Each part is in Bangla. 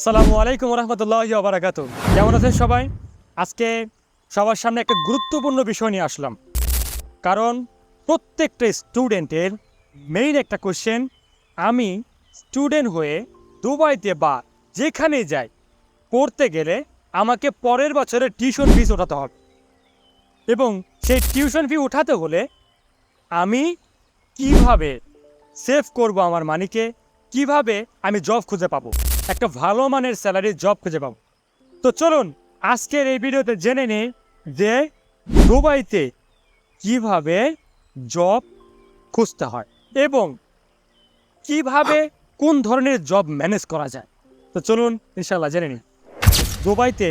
আসসালামু আলাইকুম রহমতুল্লাহ বারাকাত কেমন আছেন সবাই? আজকে সবার সামনে একটা গুরুত্বপূর্ণ বিষয় নিয়ে আসলাম। কারণ প্রত্যেকটা স্টুডেন্টের মেইন একটা কোশ্চেন আমি স্টুডেন্ট হয়ে দুবাইতে বা যেখানে যাই, পড়তে গেলে আমাকে পরের বছরে টিউশন ফিস ওঠাতে হবে। এবং সেই টিউশন ফি উঠাতে হলে আমি কীভাবে সেভ করব আমার মানিকে কীভাবে আমি জব খুঁজে পাবো? একটা ভালো মানের স্যালারির জব খুঁজে পাবো। তো চলুন, আজকের এই ভিডিওতে জেনে নিই যে দুবাইতে কীভাবে জব খুঁজতে হয় এবং কীভাবে কোন ধরনের জব ম্যানেজ করা যায়। তো চলুন ইনশাল্লাহ জেনে নিই। দুবাইতে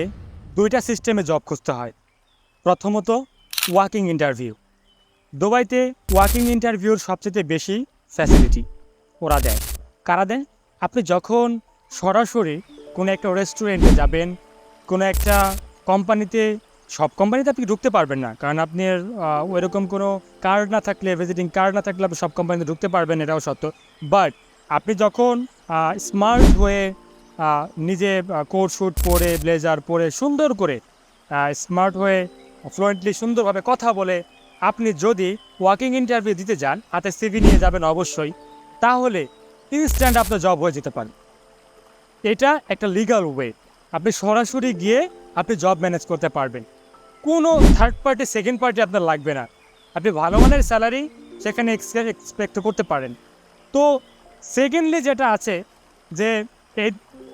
দুইটা সিস্টেমে জব খুঁজতে হয়। প্রথমত ওয়ার্কিং ইন্টারভিউ। দুবাইতে ওয়ার্কিং ইন্টারভিউর সবচেয়ে বেশি ফ্যাসিলিটি ওরা দেয়। কারা দেয়? আপনি যখন সরাসরি কোনো একটা রেস্টুরেন্টে যাবেন কোনো একটা কোম্পানিতে সব কোম্পানিতে আপনি ঢুকতে পারবেন না। কারণ আপনার আহ, ওইরকম কোনো কার্ড না থাকলে ভিজিটিং কার্ড না থাকলে আপনি সব কোম্পানিতে ঢুকতে পারবেন এটাও সত্য। বাট আপনি যখন স্মার্ট হয়ে নিজে কোট শুট পরে ব্লেজার পরে সুন্দর করে স্মার্ট হয়ে ফ্লুয়েন্টলি সুন্দরভাবে কথা বলে আপনি যদি ওয়ার্কিং ইন্টারভিউ দিতে যান হাতে সিভি নিয়ে যাবেন অবশ্যই তাহলে ইনস্ট্যান্ট আপনার জব হয়ে যেতে পারে। এটা একটা লিগাল ওয়ে আপনি সরাসরি গিয়ে আপনি জব ম্যানেজ করতে পারবেন। কোনো থার্ড পার্টি সেকেন্ড পার্টি আপনার লাগবে না। আপনি ভালো মানের স্যালারি সেখানে এক্সপেক্ট করতে পারেন। তো সেকেন্ডলি যেটা আছে যে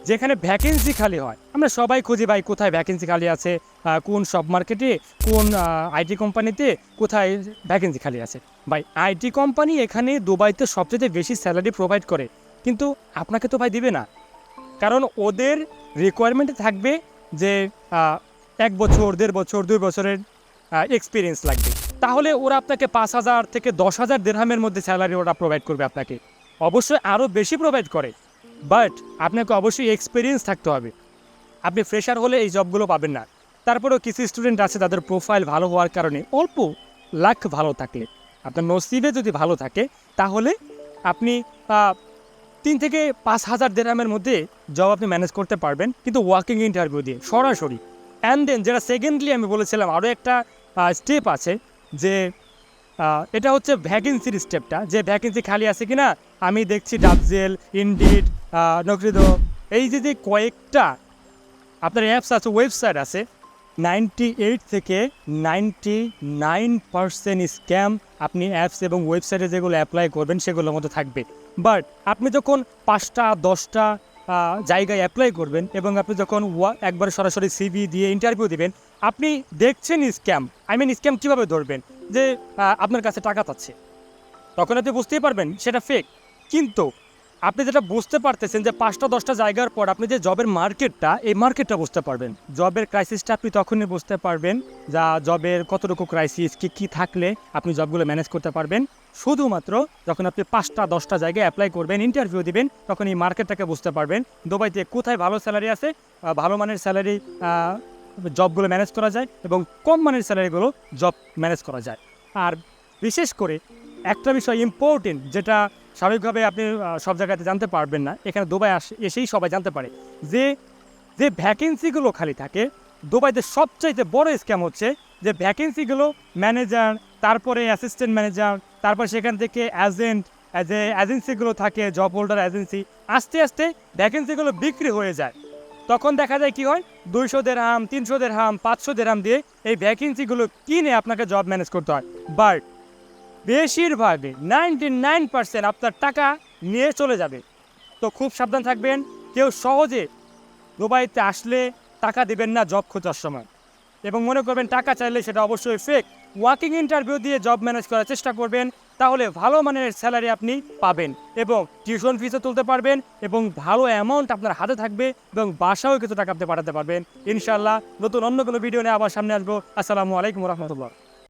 যেখানে ভ্যাকেন্সি খালি হয়, আমরা সবাই খুঁজি ভাই কোথায় ভ্যাকেন্সি খালি আছে কোন সব মার্কেটে কোন আইটি কোম্পানিতে কোথায় ভ্যাকেন্সি খালি আছে। ভাই আইটি কোম্পানি এখানে দুবাইতে সবচেয়ে বেশি স্যালারি প্রোভাইড করে। কিন্তু আপনাকে তো ভাই দিবে না। কারণ ওদের রিকোয়ারমেন্ট থাকবে যে এক বছর, দেড় বছর, দুই বছরের এক্সপিরিয়েন্স লাগবে। তাহলে ওরা আপনাকে পাঁচ হাজার থেকে দশ হাজার দেড়হামের মধ্যে স্যালারি ওরা প্রোভাইড করবে আপনাকে। অবশ্যই আরও বেশি প্রোভাইড করে। বাট আপনাকে অবশ্যই এক্সপিরিয়েন্স থাকতে হবে। আপনি ফ্রেশার হলে এই জবগুলো পাবেন না। তারপরেও কিছু স্টুডেন্ট আছে তাদের প্রোফাইল ভালো হওয়ার কারণে অল্প লাখ ভালো থাকলে। আপনার নসিবে যদি ভালো থাকে, তাহলে আপনি তিন থেকে পাঁচ হাজার দেড়ামের মধ্যে জব আপনি ম্যানেজ করতে পারবেন, কিন্তু ওয়ার্কিং ইন্টারভিউ দিয়ে, সরাসরি। অ্যান্ড দেন যেটা সেকেন্ডলি আমি বলেছিলাম আরও একটা স্টেপ আছে যে এটা হচ্ছে ভ্যাকেন্সির স্টেপটা যে ভ্যাকেন্সি খালি আছে কিনা, আমি দেখছি ডাবজেল ইনডিড নকরিদ, এই যে যে কয়েকটা আপনার অ্যাপস আছে ওয়েবসাইট আছে নাইনটি এইট থেকে নাইনটি নাইন পার্সেন্ট স্ক্যাম আপনি অ্যাপস এবং ওয়েবসাইটে যেগুলো অ্যাপ্লাই করবেন সেগুলোর মধ্যে থাকবে। বাট আপনি যখন পাঁচটা, দশটা জায়গায় অ্যাপ্লাই করবেন এবং আপনি যখন একবার সরাসরি সিভি দিয়ে ইন্টারভিউ দিবেন, আপনি দেখছেন স্ক্যাম। আই মিন স্ক্যাম কীভাবে ধরবেন? যে আপনার কাছে টাকা পাচ্ছে। তখন আপনি বুঝতেই পারবেন সেটা ফেক কিন্তু আপনি যেটা বুঝতে পারতেছেন যে পাঁচটা, দশটা জায়গার পর আপনি যে জবের মার্কেটটা, এই মার্কেটটা বুঝতে পারবেন। জবের ক্রাইসিসটা আপনি তখনই বুঝতে পারবেন যা জবের কতটুকু ক্রাইসিস কি কি থাকলে আপনি জবগুলো ম্যানেজ করতে পারবেন। শুধুমাত্র যখন আপনি পাঁচটা, দশটা জায়গায় অ্যাপ্লাই করবেন ইন্টারভিউ দিবেন, তখন এই মার্কেটটাকে বুঝতে পারবেন। দুবাইতে কোথায় ভালো স্যালারি আছে? ভালো মানের স্যালারি জবগুলো ম্যানেজ করা যায় এবং কম মানের স্যালারিগুলো জব ম্যানেজ করা যায়। আর বিশেষ করে একটা বিষয় ইম্পর্টেন্ট যেটা স্বাভাবিকভাবে আপনি সব জায়গাতে জানতে পারবেন না। এখানে দুবাই আস, এসেই সবাই জানতে পারে যে যে ভ্যাকেন্সিগুলো খালি থাকে, দুবাইতে সবচাইতে বড় স্ক্যাম হচ্ছে যে ভ্যাকেন্সিগুলো ম্যানেজার তারপরে অ্যাসিস্ট্যান্ট ম্যানেজার তারপর সেখান থেকে অ্যাজেন্ট যে এজেন্সিগুলো থাকে জব হোল্ডার এজেন্সি আস্তে আস্তে ভ্যাকেন্সিগুলো বিক্রি হয়ে যায়। তখন দেখা যায় কি হয়? দুইশো দেড়হাম তিনশো দেড়হাম পাঁচশো দেড়হাম দিয়ে এই ভ্যাকেন্সিগুলো কিনে আপনাকে জব ম্যানেজ করতে হয়। বাট বেশিরভাগে নাইনটি নাইন পার্সেন্ট আপনার টাকা নিয়ে চলে যাবে। তো খুব সাবধান থাকবেন, কেউ সহজে দুবাইতে আসলে টাকা দেবেন না জব খোঁজার সময়। এবং মনে করবেন টাকা চাইলে সেটা অবশ্যই ফেক ওয়ার্কিং ইন্টারভিউ দিয়ে জব ম্যানেজ করার চেষ্টা করবেন, তাহলে ভালো মানের স্যালারি আপনি পাবেন এবং টিউশন ফিসও তুলতে পারবেন এবং ভালো অ্যামাউন্ট আপনার হাতে থাকবে এবং বাসাও কিছু টাকা আপনি পাঠাতে পারবেন। ইনশাল্লাহ নতুন অন্য কোনো ভিডিও নিয়ে আবার সামনে আসব। আসসালামু আলাইকুম রহমতুল্লাহ।